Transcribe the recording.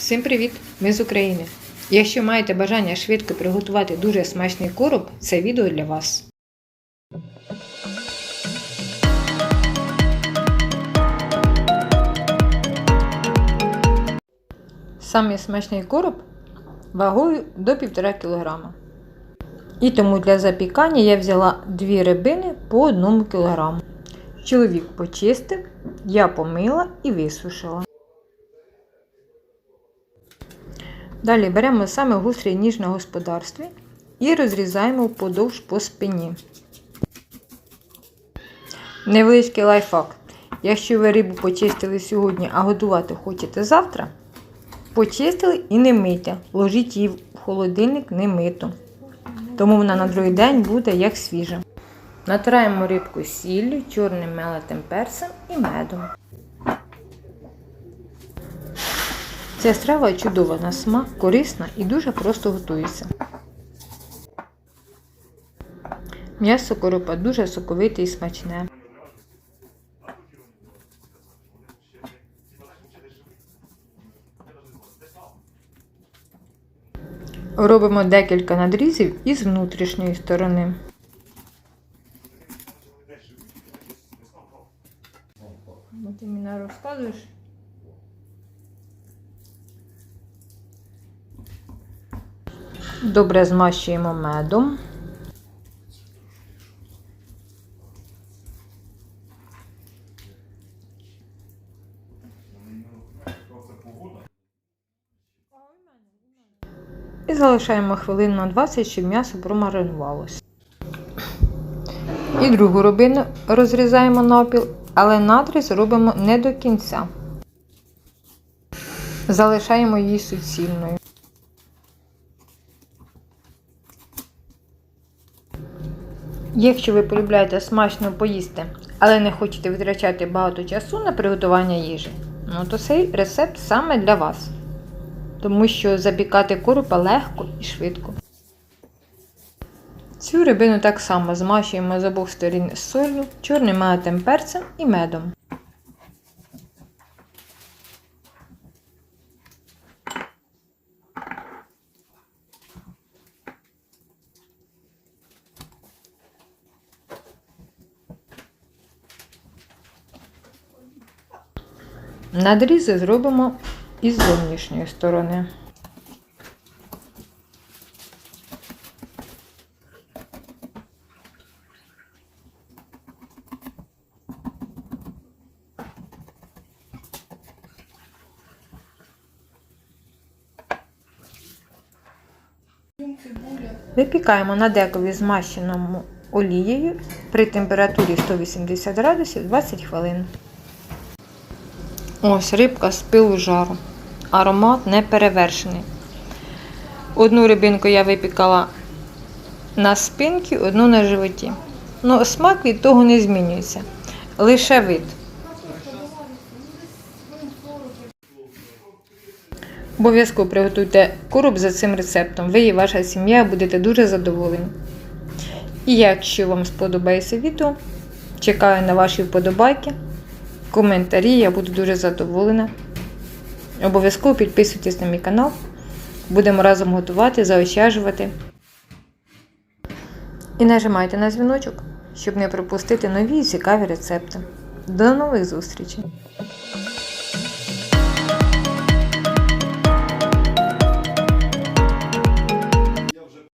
Всім привіт! Ми з України. Якщо маєте бажання швидко приготувати дуже смачний короб, це відео для вас. Самий смачний короб вагою до 1,5 кг. І тому для запікання я взяла 2 рибини по 1 кг. Чоловік почистив, я помила і висушила. Далі беремо саме гострий ніж на господарстві і розрізаємо вподовж по спині. Невеличкий лайфхак. Якщо ви рибу почистили сьогодні, а готувати хочете завтра, почистили і не мийте. Ложіть її в холодильник не миту. Тому вона на другий день буде як свіжа. Натираємо рибку сіллю, чорним мелитим перцем і медом. Ця страва чудова на смак, корисна і дуже просто готується. М'ясо коропа дуже соковите і смачне. Робимо декілька надрізів із внутрішньої сторони. Ти мені розказуєш? Добре змащуємо медом. І залишаємо хвилин на 20, щоб м'ясо промаринувалося. І другу рубину розрізаємо навпіл, але надріз робимо не до кінця. Залишаємо її суцільною. Якщо ви полюбляєте смачно поїсти, але не хочете витрачати багато часу на приготування їжі, ну то цей рецепт саме для вас. Тому що запікати корупа легко і швидко. Цю рибину так само змащуємо з обох сторін з солью, чорним мелитим перцем і медом. Надрізи зробимо із зовнішньої сторони. Випікаємо на декові змащеному олією при температурі 180 градусів 20 хвилин. Ось рибка з пилу жару. Аромат не перевершений. Одну рибинку я випікала на спинці, одну на животі. Ну, смак від того не змінюється. Лише вид. Обов'язково приготуйте короб за цим рецептом. Ви і ваша сім'я будете дуже задоволені. І якщо вам сподобається відео, чекаю на ваші вподобайки коментарі, я буду дуже задоволена. Обов'язково підписуйтесь на мій канал. Будемо разом готувати, заощаджувати. І нажимайте на дзвіночок, щоб не пропустити нові цікаві рецепти. До нових зустрічей!